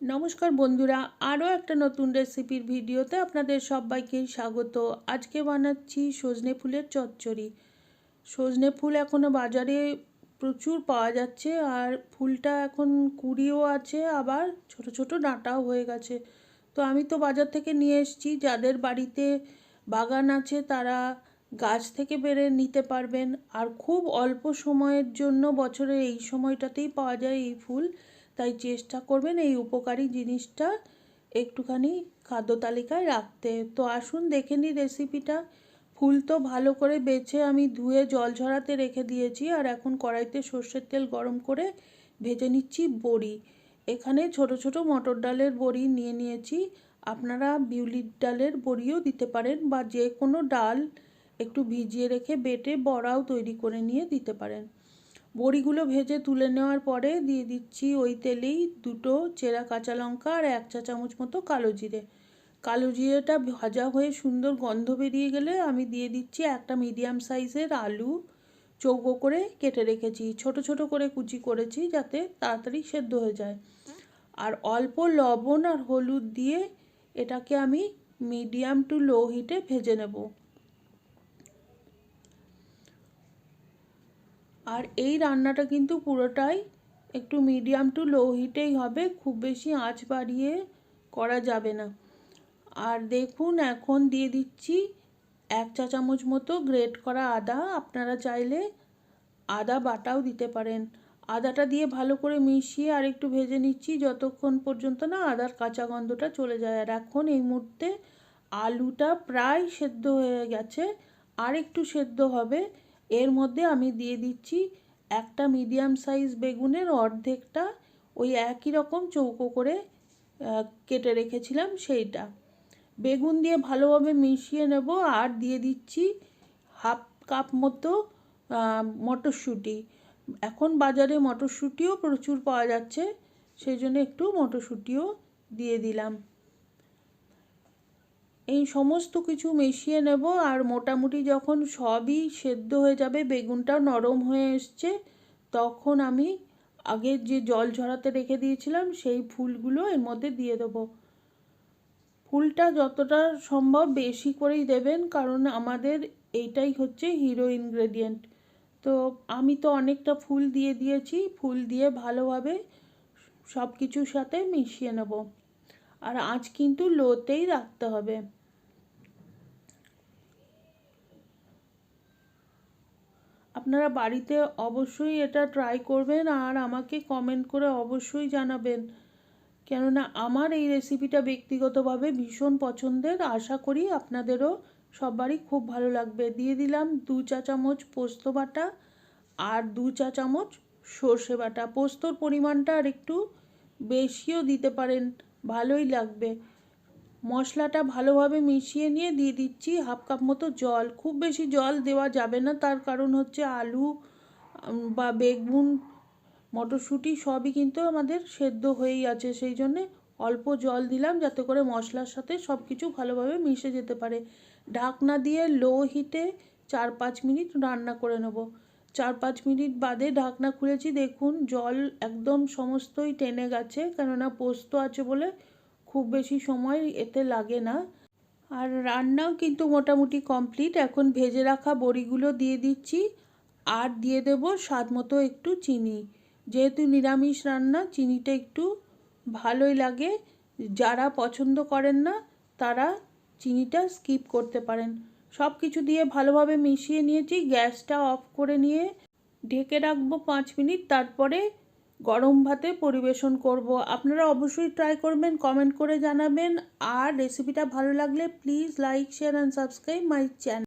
নমস্কার বন্ধুরা, আরও একটা নতুন রেসিপির ভিডিওতে আপনাদের সবাইকে স্বাগত। আজকে বানাচ্ছি সজনে ফুলের চচ্চড়ি। সজনে ফুল এখনও বাজারে প্রচুর পাওয়া যাচ্ছে আর ফুলটা এখন কুড়িও আছে, আবার ছোট ছোট ডাঁটাও হয়ে গেছে। তো আমি তো বাজার থেকে নিয়ে এসেছি, যাদের বাড়িতে বাগান আছে তারা গাছ থেকে বেড়ে নিতে পারবেন। আর খুব অল্প সময়ের জন্য বছরের এই সময়টাতেই পাওয়া যায় এই ফুল। তাই চেষ্টা করবেন এই উপকারী জিনিসটা একটুখানি খাদ্য তালিকায় রাখতে। তো আসুন, দেখে নিই রেসিপিটা ফুল তো ভালো করে বেছে আমি ধুয়ে জল ঝরাতে রেখে দিয়েছি আর এখন কড়াইতে সর্ষের তেল গরম করে ভেজে নিচ্ছি বড়ি। এখানে ছোট ছোট মটর ডালের বড়ি নিয়ে নিয়েছি। আপনারা বিউলির ডালের বড়িও দিতে পারেন বা যে কোনো ডাল একটু ভিজিয়ে রেখে বেটে বড়াও তৈরি করে নিয়ে দিতে পারেন। বড়িগুলো ভেজে তুলে নেওয়ার পরে দিয়ে দিচ্ছি ওই তেলেই দুটো চেরা কাঁচা লঙ্কা আর এক চা চামচ মতো কালো জিরে। কালো জিরেটা ভাজা হয়ে সুন্দর গন্ধ বেরিয়ে গেলে আমি দিয়ে দিচ্ছি একটা মিডিয়াম সাইজের আলু। চৌকো করে কেটে রেখেছি, ছোট ছোট করে কুচি করেছি যাতে তাড়াতাড়ি সেদ্ধ হয়ে যায়। আর অল্প লবণ আর হলুদ দিয়ে এটাকে আমি মিডিয়াম টু লো হিটে ভেজে নেব। আর এই রান্নাটা কিন্তু পুরোটাই একটু মিডিয়াম টু লো হিটেই হবে, খুব বেশি আঁচ বাড়িয়ে করা যাবে না। আর দেখুন, এখন দিয়ে দিচ্ছি এক চা চামচ মতো গ্রেট করা আদা। আপনারা চাইলে আদা বাটাও দিতে পারেন। আদাটা দিয়ে ভালো করে মিশিয়ে আর একটু ভেজে নিচ্ছি যতক্ষণ পর্যন্ত না আদার কাঁচা গন্ধটা চলে যায়। আর এখন এই মুহূর্তে আলুটা প্রায় সেদ্ধ হয়ে গেছে, আর একটু সেদ্ধ হবে। এর মধ্যে আমি দিয়ে দিচ্ছি একটা মিডিয়াম সাইজ বেগুনের অর্ধেকটা ওই একই রকম চৌকো করে কেটে রেখেছিলাম সেইটা। বেগুন দিয়ে ভালোভাবে মিশিয়ে নেব আর দিয়ে দিচ্ছি হাফ কাপ মতো মটরশুঁটি। এখন বাজারে মটরশুঁটিও প্রচুর পাওয়া যাচ্ছে, সেই জন্য একটু মটরশুঁটিও দিয়ে দিলাম। এই সমস্ত কিছু মিশিয়ে নেব আর মোটামুটি যখন সবই সেদ্ধ হয়ে যাবে, বেগুনটাও নরম হয়ে এসছে, তখন আমি আগে যে জল ঝরাতে রেখে দিয়েছিলাম সেই ফুলগুলো এর মধ্যে দিয়ে দেবো। ফুলটা যতটা সম্ভব বেশি করেই দেবেন, কারণ আমাদের এইটাই হচ্ছে হিরো ইনগ্রেডিয়েন্ট তো আমি তো অনেকটা ফুল দিয়ে দিয়েছি, ফুল দিয়ে ভালোভাবে সব কিছুর সাথে মিশিয়ে নেব। আর আঁচ কিন্তু লোতেই রাখতে হবে। আপনারা বাড়িতে অবশ্যই এটা ট্রাই করবেন আর আমাকে কমেন্ট করে অবশ্যই জানাবেন। কেননা আমার এই রেসিপিটা ব্যক্তিগতভাবে ভীষণ পছন্দের। আশা করি আপনাদেরও সবারই খুব ভালো লাগবে। দিয়ে দিলাম দু চা চামচ পোস্ত বাটা আর দু চা চামচ সর্ষে বাটা। পোস্তর পরিমাণটা আর একটু বেশিও দিতে পারেন, ভালোই লাগবে। মশলাটা ভালোভাবে মিশিয়ে নিয়ে দিয়ে দিচ্ছি হাফ কাপ মতো জল। খুব বেশি জল দেওয়া যাবে না, তার কারণ হচ্ছে আলু বা বেগুন, মটরশুঁটি সবই কিন্তু আমাদের সেদ্ধ হয়েই আছে, সেই জন্যে অল্প জল দিলাম যাতে করে মশলার সাথে সব কিছু ভালোভাবে মিশে যেতে পারে। ঢাকনা দিয়ে লো হিটে চার পাঁচ মিনিট রান্না করে নেব। চার পাঁচ মিনিট বাদে ঢাকনা খুলেছি, দেখুন জল একদম সমস্তই টেনে গেছে, কেননা পোস্ত আছে বলে খুব বেশি সময় এতে লাগে না। আর রান্নাও কিন্তু মোটামুটি কমপ্লিট এখন ভেজে রাখা বড়িগুলো দিয়ে দিচ্ছি। আর দিয়ে দেব স্বাদ মতো একটু চিনি। যেহেতু নিরামিষ রান্না, চিনিটা একটু ভালোই লাগে। যারা পছন্দ করেন না, তারা চিনিটা স্কিপ করতে পারেন। সব কিছু দিয়ে ভালোভাবে মিশিয়ে নিয়েছি। গ্যাসটা অফ করে নিয়ে ঢেকে রাখব পাঁচ মিনিট। তারপরে গরম ভাতে পরিবেশন করব। আপনারা অবশ্যই ট্রাই করবেন কমেন্ট করে জানাবেন। আর রেসিপিটা ভালো লাগলে please like share and subscribe my channel